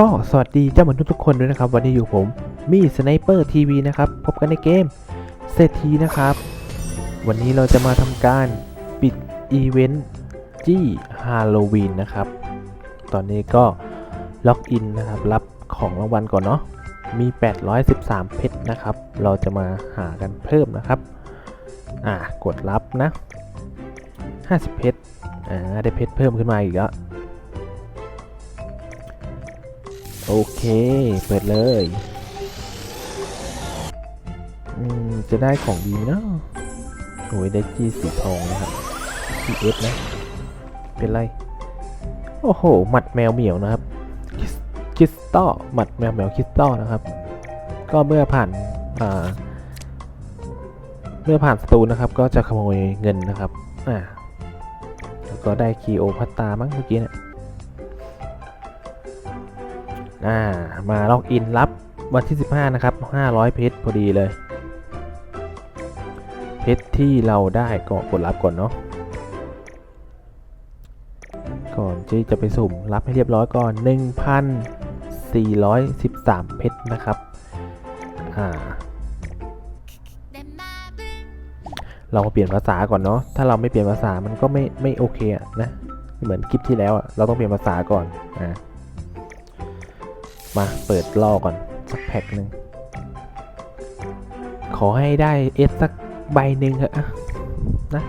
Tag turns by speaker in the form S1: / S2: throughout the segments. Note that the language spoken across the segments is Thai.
S1: ก็สวัสดีเจ้ามนุษย์ทุกคนด้วยนะครับ วันนี้อยู่ผมมีสไนเปอร์ทีวีนะครับ พบกันในเกมเศรษฐีนะครับ วันนี้เราจะมาทำการปิดอีเวนต์จี้ฮาโลวีนนะครับ ตอนนี้ก็ล็อกอินนะครับ รับของรางวัลก่อนเนาะมี 813 เพชรนะครับ เราจะมาหากันเพิ่มนะครับ อ่ากดรับนะ 50 เพชรอ่าได้เพชรเพิ่มขึ้นมาอีกแล้ว โอเค เปิดเลยอืมจะได้ของดีเนาะโอ้ยได้จี้สีทองนะครับ GS นะ เป็นไร โอ้โห หมัดแมวเหมียวนะครับ คริสตัลหมัดแมวเหมียวคริสตัลนะครับ ก็เมื่อผ่าน อ่า เมื่อผ่านสตูนะครับ ก็จะขโมยเงินนะครับ อ่า แล้วก็ได้คีโอพัตตามั้งเมื่อกี้เนี่ย อ่ามาล็อกอินรับวันที่ 15 นะครับ 500 เพชรพอดีเลย เพชรที่เราได้ก็กดรับก่อนเนาะก่อนที่จะไปสุ่มรับให้เรียบร้อยก่อน 1,413 เพชรนะครับอ่าเรามาเปลี่ยนภาษาก่อนเนาะ ถ้าเราไม่เปลี่ยนภาษามันก็ไม่ไม่โอเคอะนะ เหมือนคลิปที่แล้วอะเราต้องเปลี่ยนภาษาก่อนอ่า มาเปิดล่อก่อน สักแพ็คหนึ่ง ขอให้ได้เอสสักใบหนึ่งเถอะนะ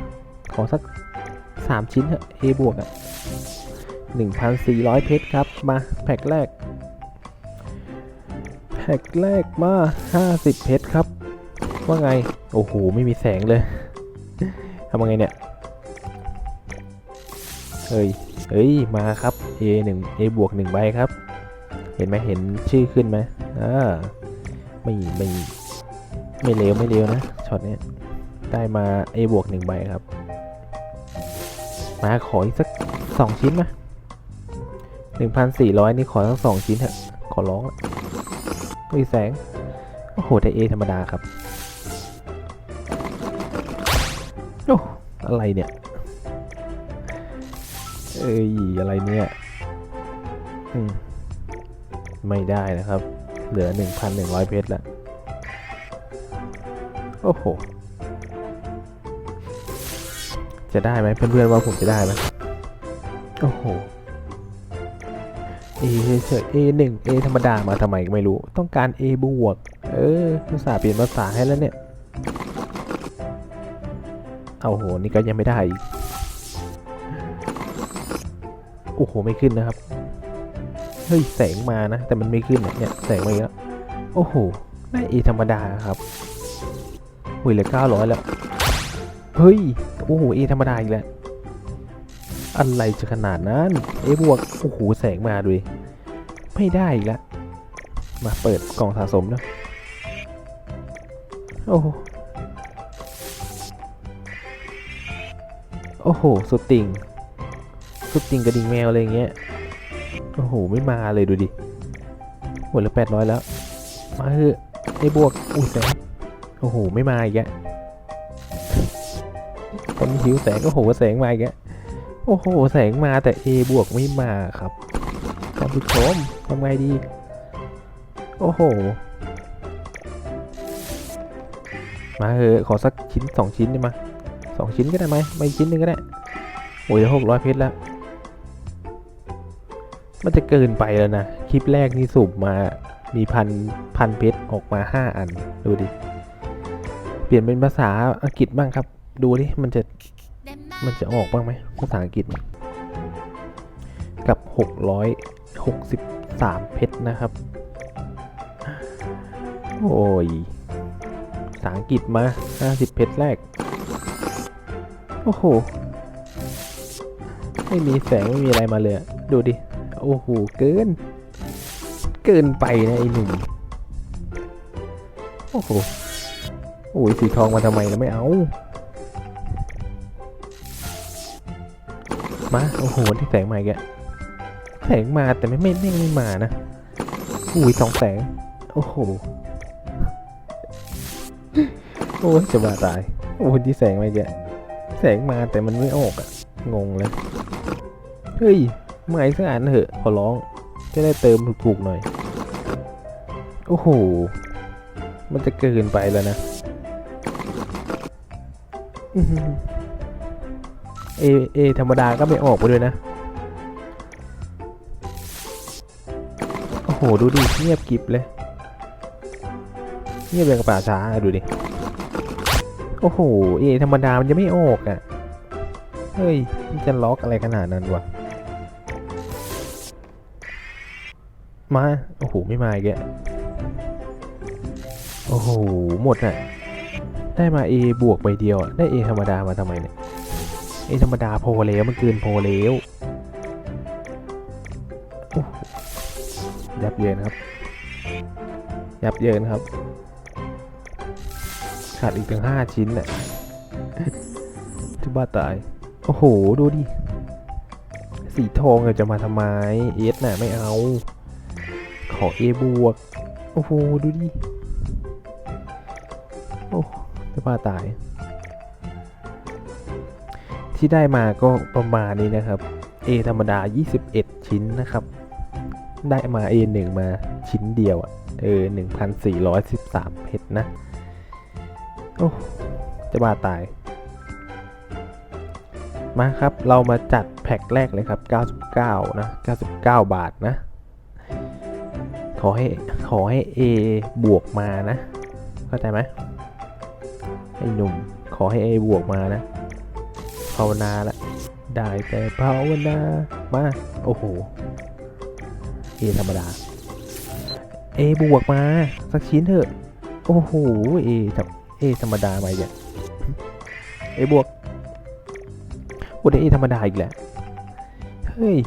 S1: ขอสักสามชิ้นเถอะเอบวกอะหนึ่งพันสี่ร้อยเพชรครับ มาแพ็คแรก แพ็คแรกมาห้าสิบเพชรครับ ว่าไง โอ้โห ไม่มีแสงเลยทำยังไงเนี่ย เฮ้ย เฮ้ย มาครับ A 1 A บวก1ใบครับ เห็นไหมเห็นชื่อขึ้นไหมอ่าไม่ไม่ไม่เลวไม่เลวนะช็อตนี้ได้มา A บวกหนึ่งใบครับ มาขออีกสักสองชิ้นมาหนึ่งพันสี่ร้อยนี่ขอทั้งสองชิ้นเถอะขอร้องมีแสง โอ้โหแต่ A ธรรมดาครับ โอ้อะไรเนี่ย เอ้ย อะไรเนี่ย อืม ไม่ได้นะครับ เหลือ 1,100 เพชรแล้วโอ้โห จะได้ไหมเพื่อนๆว่าผมจะได้ไหมโอ้โห A เฉยๆ A 1 A ธรรมดามาทำไมก็ไม่รู้ ต้องการ A บวก เออภาษาเปลี่ยนภาษาให้แล้วเนี่ย เอาโห นี่ก็ยังไม่ได้อีก โอ้โห ไม่ขึ้นนะครับ เฮ้ยแสงมานะ แต่มันไม่ขึ้นเนี่ยแสงมาแล้วโอ้โหได้เอธรรมดาครับหุยเหลือเก้าร้อยแล้ว เฮ้ย โอ้โหเอธรรมดาอีกแล้ว อะไรจะขนาดนั้น เอบวก โอ้โห แสงมาดูดิไม่ได้อีกแล้ว มาเปิดกล่องสะสมนะโอ้โห โอ้โห สุดติงสุดติงกระดิ่งแมวอะไรเงี้ย โอ้โห ไม่มาเลยดูดิหมดแล้วแปดร้อยแล้ว มาเถอะไอ้บวกอุ้ยแสงโอ้โห ไม่มาอีกแล้วคนหิวแสงโอ้โหแสงมาอีกแล้วโอ้โห แสงมาแต่ A บวกไม่มาครับท่านผู้ชมทำไงดี โอ้โห มาเถอะขอสักชิ้นสองชิ้นได้ไหมสองชิ้นก็ได้ไหมไม่ชิ้นหนึ่งก็ได้ โอ้ยหกร้อยเพชรแล้ว มันจะเกินไปแล้วนะ คลิปแรกนี่สูบมา มีพันพันเพชรออกมาห้าอัน ดูดิ เปลี่ยนเป็นภาษาอังกฤษบ้างครับ ดูดิ มันจะ มันจะออกบ้างไหมภาษาอังกฤษ กับหกร้อยหกสิบสามเพชรนะครับ โอ้ยภาษาอังกฤษมาห้าสิบเพชรแรก โอ้โห ไม่มีแสงไม่มีอะไรมาเลย ดูดิ โอ้โห เกิน เกินไปนะไอหนุ่มโอ้โห โอ้ยสีทองมาทำไมเราไม่เอา มา โอ้โห ที่แสงมาแกแสงมาแต่ไม่ไม่ไม่ไม่มานะอุ้ยสองแสง โอ้โห โอ้ยจะบ้าตาย โอ้ยที่แสงมาแกแสงมาแต่มันไม่ออกอะงงเลย เฮ้ย ไม่สักอันเถอะขอร้องจะได้เติมถูกๆหน่อย โอ้โห มันจะเกินไปแล้วนะเอเอธรรมดาก็ไม่ออกไปด้วยนะ โอ้โห ดูดิ เงียบกิบเลย เงียบอย่างกับป่าช้าดูดิ โอ้โห เอธรรมดามันจะไม่ออกอะ เฮ้ย มันจะล็อกอะไรขนาดนั้นวะ มา โอ้โห ไม่มาอีกแกโอ้โห หมดอะ ได้มา A บวกใบเดียวอะได้ A ธรรมดามาทำไมเนี่ย A ธรรมดาโพอแล้วมันเกินโพอแล้วยับเยินครับ ยับเยินครับ ขาดอีกถึงห้าชิ้นน่ะจะบ้าตาย โอ้โห ดูดิ สีทองอะจะมาทำไม เอสน่ะไม่เอา ขอ A บวก โอ้โห ดูดิ โอ้จะบ้าตาย ที่ได้มาก็ประมาณนี้นะครับ A ธรรมดา 21 ชิ้นนะครับ ได้มา A 1 มาชิ้นเดียวอะเออ 1,413 เพชรนะ โอ้จะบ้าตาย มาครับ เรามาจัดแพ็คแรกเลยครับ 99 นะ 99 บาทนะ ขอให้ขอให้ A บวกมานะ เข้าใจไหมไอ้หนุ่ม ขอให้ A บวกมานะภาวนาละได้แต่ภาวนามา โอ้โห A ธรรมดา A บวกมา สักชิ้นเถอะ โอ้โห A จับ A ธรรมดามาอย่าง A บวกโอ้ได้ A ธรรมดาอีกแหละ เฮ้ย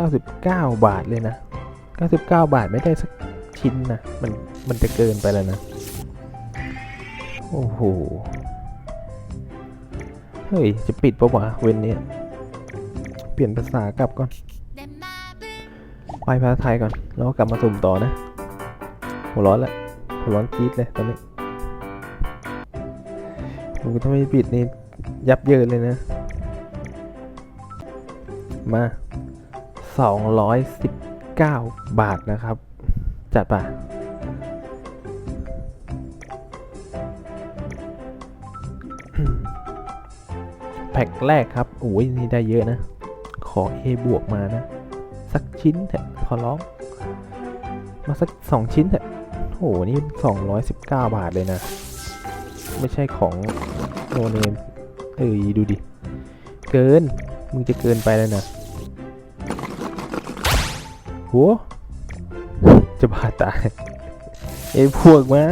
S1: 99 บาทเลยนะ 99 บาทไม่ได้สักชิ้นนะ มันมันจะเกินไปแล้วนะ โอ้โห เฮ้ย จะปิดปะวะเว้นนี้ เปลี่ยนภาษากลับก่อน ไปภาษาไทยก่อน แล้วกลับมาสุ่มต่อนะ หัวร้อนละหัวร้อนจี๊ดเลยตอนนี้โอ้โหถ้าไม่ปิดนี่ยับเยินเลยนะ มา 9 บาทนะครับ จัดปะแพ็คแรกครับโอ้ยนี่ได้เยอะนะ ขอ A บวกมานะ สักชิ้นเถอะขอร้อง มาสักสองชิ้นเถอะโอ้โห นี่ 219 บาทเลยนะ ไม่ใช่ของโนเนม เอ้ยดูดิ เกิน มึงจะเกินไปแล้วนะ โหจะบาดตายเอยพวกมา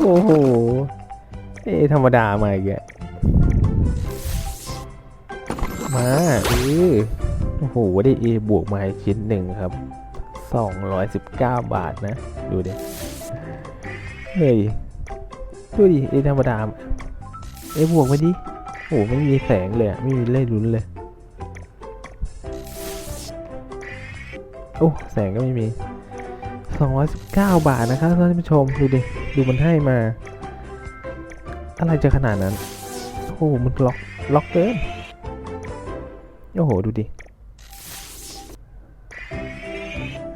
S1: โอ้โหเอยธรรมดามาอีกอะมาเออโอ้โหได้ A บวกมาอีกชิ้นหนึ่งครับ 219 บาทนะ ดูดิเฮ้ยดูดิ A ธรรมดา A บวกมาดิโอ้โหไม่มีแสงเลยอะไม่มีเล่ลุ้นเลย โอ้แสงก็ไม่มี 219 บาทนะครับท่านผู้ชมดูดิดูมันให้มา อะไรจะขนาดนั้น โอ้โหมันล็อกล็อกเกินโอ้โหดูดิ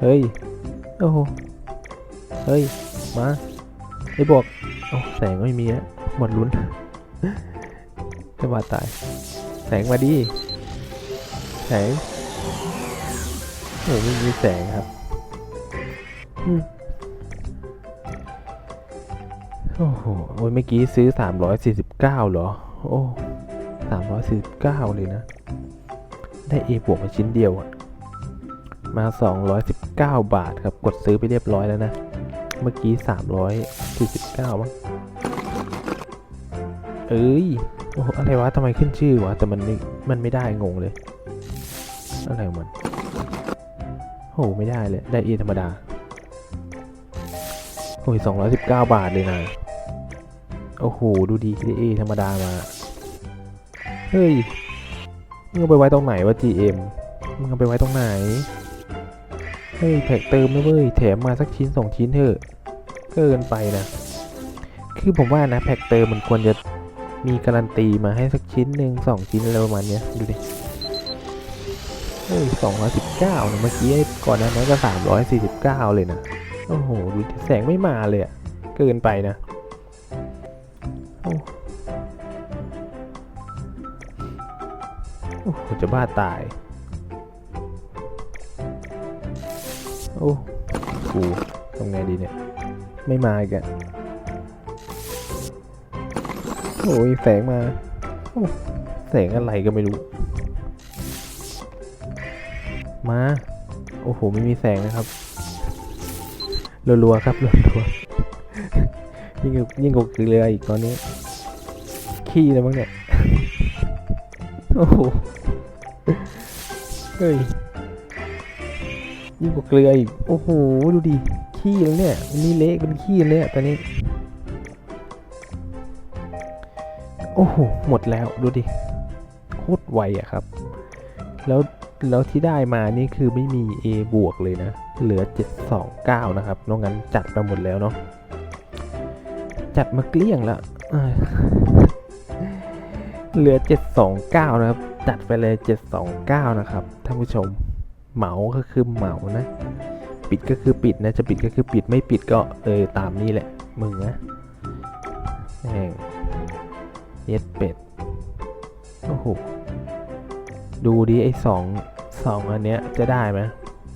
S1: เฮ้ยโอ้โหเฮ้ยมาไอ้บอกโอ้แสงไม่มีแล้วหมดลุ้นจะบาดตาย แสงมาดิแสง โอ้ไม่มีแสงครับอืมโอ้โหโอ้ยเมื่อกี้ซื้อ 349 เหรอ โอ้349 เลยนะ ได้ A บวกมาชิ้นเดียวอะมา 219 บาทครับ กดซื้อไปเรียบร้อยแล้วนะ เมื่อกี้ 349มั้งเอ้ย โอ้โหอะไรวะทำไมขึ้นชื่อวะ แต่มันไม่มันไม่ได้งงเลย อะไรของมันโอ้โหไม่ได้เลย ได้ A ธรรมดา โอ้ย219บเก้าบาทเลยนะ โอ้โห ดูดีได้ A ธรรมดามา เฮ้ยมึงไปไว้ตรงไหนวะ GM มึงไปไว้ตรงไหน เฮ้ยแพ็กเติมนะเว้ย แถมมาสักชิ้นสองชิ้นเถอะ เกินไปนะ คือผมว่านะแพ็กเติมมันควรจะมีการันตีมาให้สักชิ้นหนึ่งสองชิ้นอะไรประมาณเนี้ยดูดิ เฮ้ยสองร้อยสิบเก้านะเมื่อกี้ก่อนหนานั้นก็สามร้อยสี่สิบเก้าเลยนะ โอ้โหดูแสงไม่มาเลยอะเกินไปนะโอ้โหจะบ้าตาย โอ้กูทำไงดีเนี่ย ไม่มาอีกอะโอ้ยแสงมา แสงอะไรก็ไม่รู้ มา โอ้โห ไม่มีแสงนะครับ รัวๆครับ รัวๆ ยิ่งกว่ายิ่งกว่าเกลืออีกตอนนี้ ขี้เลยมั้งเนี่ย โอ้โห เฮ้ย ยิ่งกว่าเกลืออีก โอ้โห ดูดิ ขี้แล้วเนี่ยมันนี่เละเป็นขี้เลยอะตอนนี้ โอ้โห หมดแล้ว ดูดิ โคตรไวอะครับ แล้ว แล้วที่ได้มานี่คือไม่มี A บวกเลยนะ เหลือ 729 นะครับนอกนั้นจัดมาหมดแล้วเนาะ จัดมาเกลี้ยงแล้วเอ้ยเหลือ 729 นะครับ จัดไปเลย 729 นะครับ ท่านผู้ชม เหมาก็คือเหมานะ ปิดก็คือปิดนะ จะปิดก็คือปิด ไม่ปิดก็เออตามนี้แหละ มึงนะแม่งเย็ดเป็ด โอ้โห ดูดิไอ้สอง สองอันเนี้ยจะได้ไหม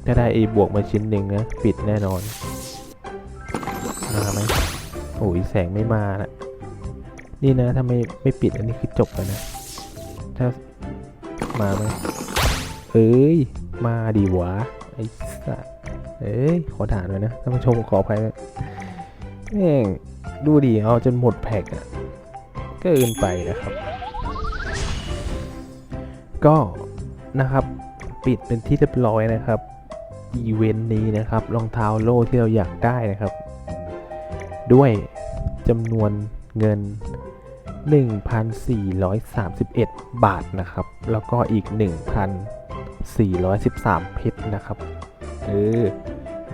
S1: จะได้ไอ้บวกมาชิ้นหนึ่งนะปิดแน่นอน มาไหมโอ้ยแสงไม่มาละนี่นะถ้าไม่ไม่ปิดอันนี้คือจบแล้วนะ ถ้ามาไหมเอ้ย มาดีวะไอ้สัสเอ้ยขอด่าน่อยนะท่านผู้ชมขออภัยนะแม่งดูดิเอาจนหมดแพ็กอะเกินไปนะครับ ก็นะครับ ปิดเป็นที่เรียบร้อยนะครับอีเวนต์นี้นะครับรองเท้าโล่ที่เราอยากได้นะครับ ด้วยจำนวนเงิน 1,431 บาทนะครับ แล้วก็อีก 1,413 เพชรนะครับ เออ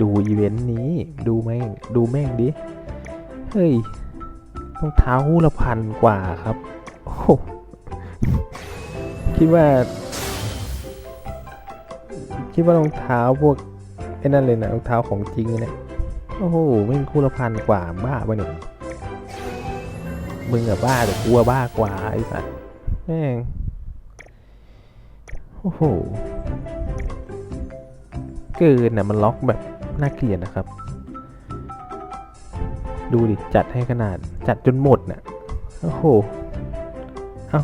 S1: ดูอีเวนต์นี้ดูแม่งดูแม่งดิ เฮ้ยรองเท้าคู่ละพันกว่าครับ โอ้คิดว่า คิดว่ารองเท้าพวกไอ้นั่นเลยนะรองเท้าของจริงเนี่ยโอ้โหไม่งคู่ละพันกว่าบ้าไปะเนี่ยมึงอะบ้าแต่กูอะบ้ากว่าไอ้สัสแม่งโอ้โหเกินน่ะมันล็อกแบบน่าเกลียดนะครับ ดูดิจัดให้ขนาดจัดจนหมดน่ะโอ้โหเอ้า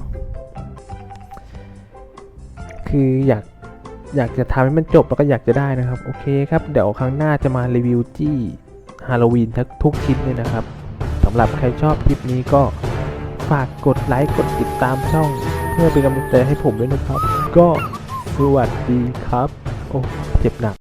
S1: คืออยาก อยากจะทำให้มันจบแล้วก็อยากจะได้นะครับ โอเคครับ เดี๋ยวครั้งหน้าจะมารีวิวจี้ฮาโลวีนทั้งทุกชิ้นเลยนะครับสำหรับใครชอบคลิปนี้ก็ฝากกดไลค์กดติดตามช่อง เพื่อเป็นกำลังใจให้ผมด้วยนะครับ ก็สวัสดีครับ โอ้ เจ็บหนัก